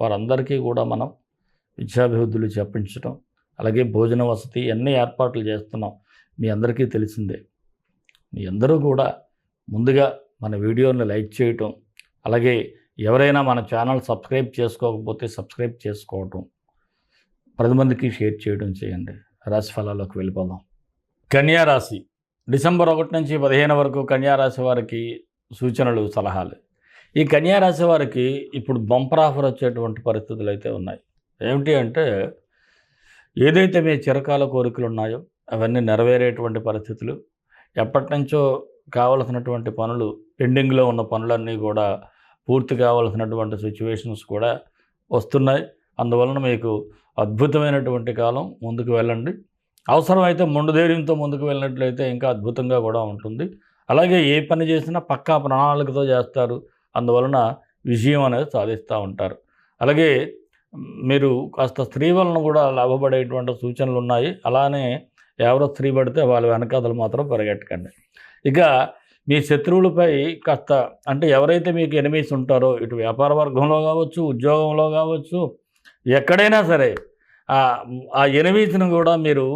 వారందరికీ కూడా మనం విద్యాభివృద్ధులు చెప్పించడం అలాగే భోజన వసతి అన్ని ఏర్పాట్లు చేస్తున్నాం. మీ అందరికీ తెలిసిందే. మీ అందరూ కూడా ముందుగా మన వీడియోని లైక్ చేయటం అలాగే ఎవరైనా మన ఛానల్ సబ్స్క్రైబ్ చేసుకోకపోతే సబ్స్క్రైబ్ చేసుకోవటం పది మందికి షేర్ చేయడం చేయండి. రాశి ఫలాల్లోకి వెళ్ళిపోదాం. కన్యా రాశి. డిసెంబర్ ఒకటి నుంచి పదిహేను వరకు కన్యా రాశి వారికి సూచనలు సలహాలు. ఈ కన్యా రాశి వారికి ఇప్పుడు బంపర్ ఆఫర్ వచ్చేటువంటి పరిస్థితులు అయితే ఉన్నాయి. ఏమిటి అంటే ఏదైతే మీ చిరకాల కోరికలు ఉన్నాయో అవన్నీ నెరవేరేటువంటి పరిస్థితులు ఎప్పటి నుంచో కావలసినటువంటి పనులు పెండింగ్లో ఉన్న పనులన్నీ కూడా పూర్తి కావలసినటువంటి సిచ్యువేషన్స్ కూడా వస్తున్నాయి. అందువలన మీకు అద్భుతమైనటువంటి కాలం ముందుకు వెళ్ళండి. అవసరమైతే మొండు ధైర్యంతో ముందుకు వెళ్ళినట్లయితే ఇంకా అద్భుతంగా కూడా ఉంటుంది. అలాగే ఏ పని చేసినా పక్కా ప్రణాళికతో చేస్తారు. అందువలన విజయం అనేది సాధిస్తూ ఉంటారు. అలాగే మీరు కాస్త స్త్రీ వలన కూడా లాభపడేటువంటి సూచనలు ఉన్నాయి. అలానే ఎవరో స్త్రీ పడితే వాళ్ళ వెనకాతలు మాత్రం పరిగెట్టకండి. ఇక మీ శత్రువులపై కాస్త అంటే ఎవరైతే మీకు ఎనిమీస్ ఉంటారో ఇటు వ్యాపార వర్గంలో కావచ్చు ఉద్యోగంలో కావచ్చు ఎక్కడైనా సరే ఆ ఎనిమీస్ను కూడా మీరు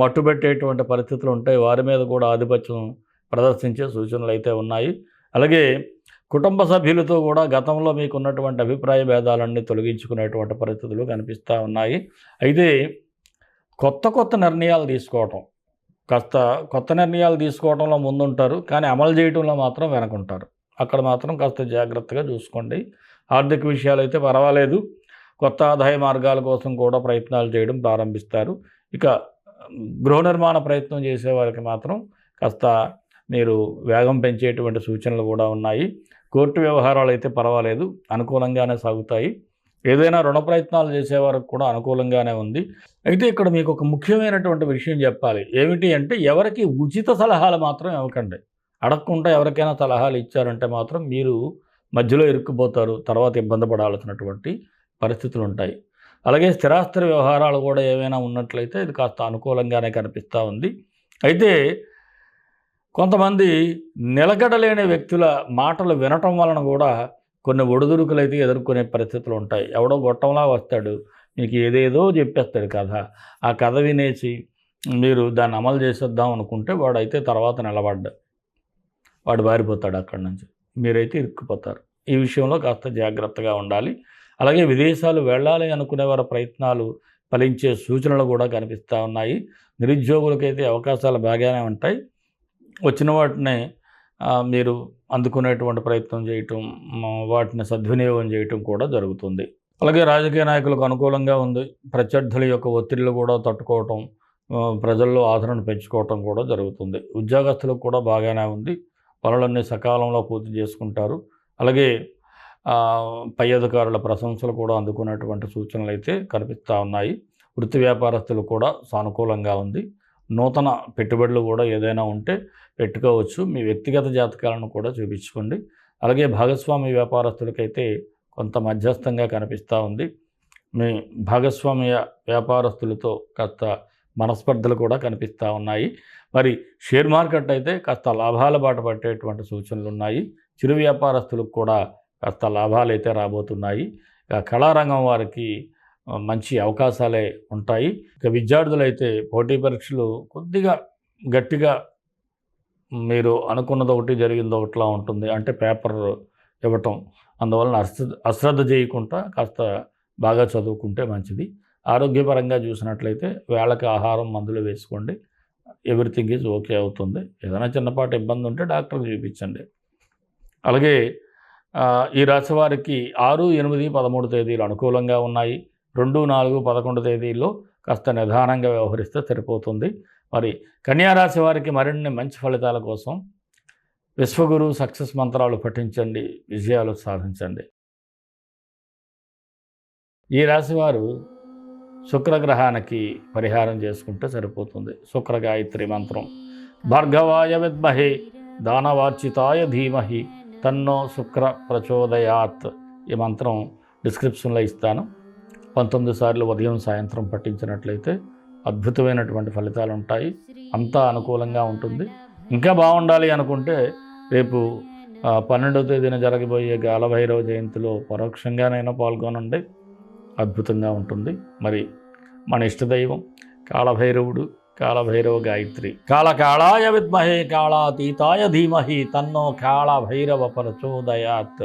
మట్టుబెట్టేటువంటి పరిస్థితులు ఉంటాయి. వారి మీద కూడా ఆధిపత్యం ప్రదర్శించే సూచనలు అయితే ఉన్నాయి. అలాగే కుటుంబ సభ్యులతో కూడా గతంలో మీకు ఉన్నటువంటి అభిప్రాయ భేదాలన్నీ తొలగించుకునేటువంటి పరిస్థితులు కనిపిస్తూ ఉన్నాయి. అయితే కొత్త కొత్త నిర్ణయాలు తీసుకోవటం కాస్త కొత్త నిర్ణయాలు తీసుకోవడంలో ముందుంటారు కానీ అమలు చేయడంలో మాత్రం వెనకుంటారు. అక్కడ మాత్రం కాస్త జాగ్రత్తగా చూసుకోండి. ఆర్థిక విషయాలు అయితే పర్వాలేదు. కొత్త ఆదాయ మార్గాల కోసం కూడా ప్రయత్నాలు చేయడం ప్రారంభిస్తారు. ఇక గృహ నిర్మాణ ప్రయత్నం చేసే వారికి మాత్రం కాస్త మీరు వేగం పెంచేటువంటి సూచనలు కూడా ఉన్నాయి. కోర్టు వ్యవహారాలు అయితే పర్వాలేదు అనుకూలంగానే సాగుతాయి. ఏదైనా రుణ ప్రయత్నాలు చేసేవారికి కూడా అనుకూలంగానే ఉంది. అయితే ఇక్కడ మీకు ఒక ముఖ్యమైనటువంటి విషయం చెప్పాలి. ఏమిటి అంటే ఎవరికి ఉచిత సలహాలు మాత్రం ఇవ్వకండి. అడగకుండా ఎవరికైనా సలహాలు ఇచ్చారంటే మాత్రం మీరు మధ్యలో ఇరుక్కుపోతారు తర్వాత ఇబ్బంది పడాల్సినటువంటి పరిస్థితులు ఉంటాయి. అలాగే స్థిరాస్తి వ్యవహారాలు కూడా ఏవైనా ఉన్నట్లయితే ఇది కాస్త అనుకూలంగానే కనిపిస్తూ ఉంది. అయితే కొంతమంది నిలకడలేని వ్యక్తుల మాటలు వినటం వలన కూడా కొన్ని ఒడిదుడుకులు అయితే ఎదుర్కొనే పరిస్థితులు ఉంటాయి. ఎవడో గొట్టంలా వస్తాడు మీకు ఏదేదో చెప్పేస్తాడు కథ. ఆ కథ వినేసి మీరు దాన్ని అమలు చేసేద్దాం అనుకుంటే వాడైతే తర్వాత నిలబడ్డా వాడు బారిపోతాడు అక్కడి నుంచి. మీరైతే ఇరుక్కుపోతారు. ఈ విషయంలో కాస్త జాగ్రత్తగా ఉండాలి. అలాగే విదేశాలు వెళ్ళాలి అనుకునే వారి ప్రయత్నాలు ఫలించే సూచనలు కూడా కనిపిస్తూ ఉన్నాయి. నిరుద్యోగులకైతే అవకాశాలు బాగానే ఉంటాయి. వచ్చిన వాటిని మీరు అందుకునేటువంటి ప్రయత్నం చేయటం వాటిని సద్వినియోగం చేయటం కూడా జరుగుతుంది. అలాగే రాజకీయ నాయకులకు అనుకూలంగా ఉంది. ప్రత్యర్థుల యొక్క ఒత్తిడిలు కూడా తట్టుకోవటం ప్రజల్లో ఆదరణ పెంచుకోవటం కూడా జరుగుతుంది. ఉద్యోగస్తులకు కూడా బాగానే ఉంది. పనులన్నీ సకాలంలో పూర్తి చేసుకుంటారు. అలాగే పై అధికారుల ప్రశంసలు కూడా అందుకునేటువంటి సూచనలు అయితే కనిపిస్తూ ఉన్నాయి. వృత్తి వ్యాపారస్తులు కూడా సానుకూలంగా ఉంది. నూతన పెట్టుబడులు కూడా ఏదైనా ఉంటే పెట్టుకోవచ్చు. మీ వ్యక్తిగత జాతకాలను కూడా చూపించుకోండి. అలాగే భాగస్వామి వ్యాపారస్తులకైతే కొంత మధ్యస్థంగా కనిపిస్తూ ఉంది. మీ భాగస్వామ్య వ్యాపారస్తులతో కాస్త మనస్పర్ధలు కూడా కనిపిస్తూ ఉన్నాయి. మరి షేర్ మార్కెట్ అయితే కాస్త లాభాల బాట పట్టేటువంటి సూచనలు ఉన్నాయి. చిరు వ్యాపారస్తులకు కూడా కాస్త లాభాలు అయితే రాబోతున్నాయి కళారంగం వారికి మంచి అవకాశాలే ఉంటాయి. ఇక విద్యార్థులైతే పోటీ పరీక్షలు కొద్దిగా గట్టిగా మీరు అనుకున్నది ఒకటి జరిగింది ఒకటిలా ఉంటుంది. అంటే పేపర్ ఇవ్వటం. అందువలన అశ్రద్ధ అశ్రద్ధ చేయకుండా కాస్త బాగా చదువుకుంటే మంచిది. ఆరోగ్యపరంగా చూసినట్లయితే వేళకి ఆహారం మందులు వేసుకోండి. ఎవ్రీథింగ్ ఈజ్ ఓకే అవుతుంది. ఏదైనా చిన్నపాటి ఇబ్బంది ఉంటే డాక్టర్ని చూపించండి. అలాగే ఈ రాశి వారికి ఆరు ఎనిమిది పదమూడు తేదీలు అనుకూలంగా ఉన్నాయి. రెండు నాలుగు పదకొండు తేదీల్లో కాస్త నిదానంగా వ్యవహరిస్తే సరిపోతుంది. మరి కన్యారాశి వారికి మరిన్ని మంచి ఫలితాల కోసం విశ్వగురు సక్సెస్ మంత్రాలు పఠించండి విజయాలు సాధించండి. ఈ రాశివారు శుక్రగ్రహానికి పరిహారం చేసుకుంటే సరిపోతుంది. శుక్ర గాయత్రి మంత్రం భార్గవాయ విద్మహే దానవార్చితాయ ధీమహి తన్నో శుక్ర ప్రచోదయాత్ ఈ మంత్రం డిస్క్రిప్షన్లో ఇస్తాను. పంతొమ్మిది సార్లు ఉదయం సాయంత్రం పట్టించినట్లయితే అద్భుతమైనటువంటి ఫలితాలు ఉంటాయి. అంతా అనుకూలంగా ఉంటుంది. ఇంకా బాగుండాలి అనుకుంటే రేపు పన్నెండవ తేదీన జరగబోయే గాలభైరవ జయంతిలో పరోక్షంగానైనా పాల్గొనండి. అద్భుతంగా ఉంటుంది. మరి మన ఇష్టదైవం కాళభైరవుడు కాళభైరవ గాయత్రి. కాళకాళాయ విద్మహే కాళాతీతాయ ధీమహి తన్నో కాళభైరవ ప్రచోదయాత్.